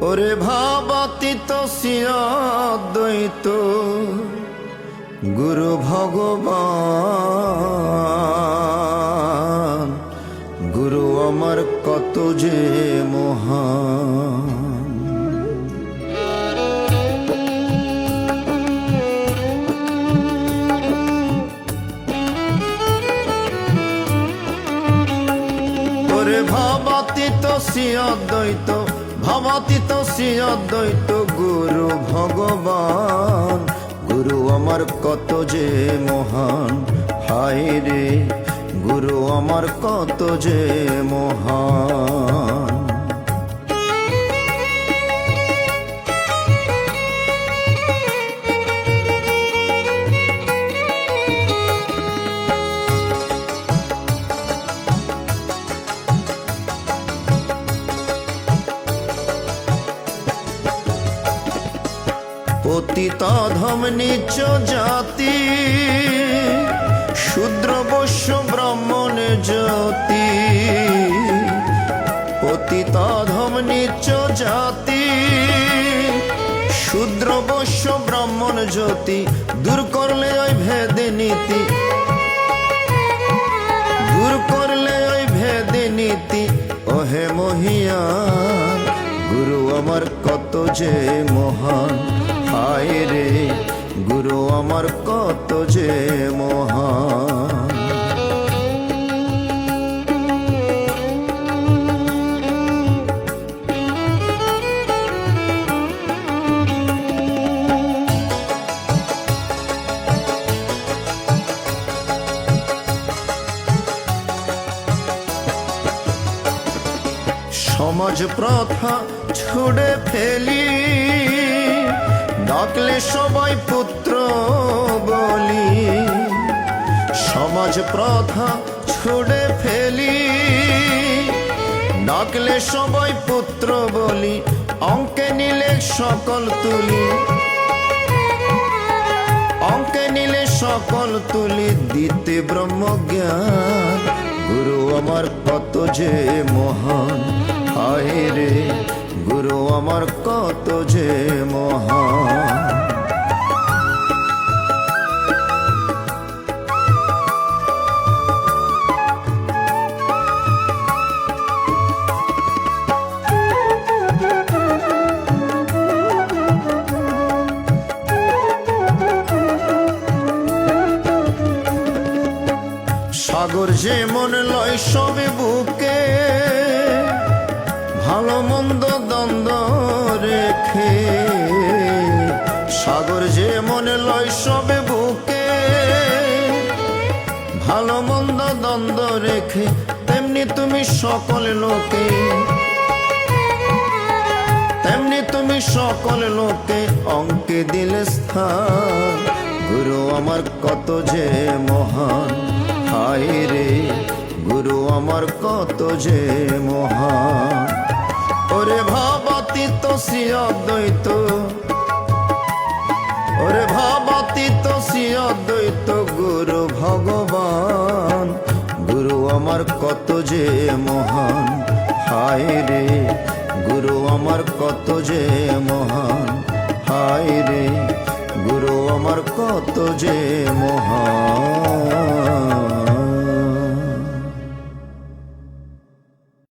ওরে ভাবাতীত দ্বৈত গুরু ভগবান গুরু আমার কত যে মহান। ওরে ভাবাতীত অদ্বৈত ভাবাতীত অদ্বৈত গুরু ভগবান। গুরু আমার কত যে মহান, হায় রে, গুরু আমার কত যে মহান। পতিত ধম নিচ জাতি। শূদ্র বৈশ্য ব্রাহ্মণ জ্যোতি। পতিত ধম নিচ জাতি। শূদ্র বৈশ্য ব্রাহ্মণ জ্যোতি, দূর করলে ওই ভেদে নীতি। দূর করলে ওই ভেদে নীতি। ওহে মহিয়া, গুরু আমার কত যে মহান। হায় রে গুরু আমার কত যে মহান। সমাজ প্রথা ছুড়ে ফেলি। ডাকলে সবাই পুত্র বলি, সমাজ প্রথা ছুড়ে ফেলি। ডাকলে সবাই পুত্র বলি, অঙ্কে নিলে সকল তুলি। অঙ্কে নিলে সকল তুলি, দিতে ব্রহ্মজ্ঞান গুরু আমার কত যে মহান, হায় রে। গুরু আমার কত যে মহা সাগর যে মন লয় সবে বুকে লয় সবে বুকে। ভালো মন্দ দ্বন্দ্ব রেখে তেমনি তুমি সকল লোকে। তেমনি তুমি সকল লোকে অঙ্কে দিলে স্থান। গুরু আমার কত যে মহান। হায় রে, গুরু আমার কত যে মহান। ওরে ভাবাতীত শ্রী অদ্বৈত। ওরে ভাবাতীত শ্রী অদ্বৈত গুরু ভগবান। গুরু আমার কত যে মহান, হায় রে। গুরু আমার কত যে মহান, হায় রে। গুরু আমার কত যে মহান।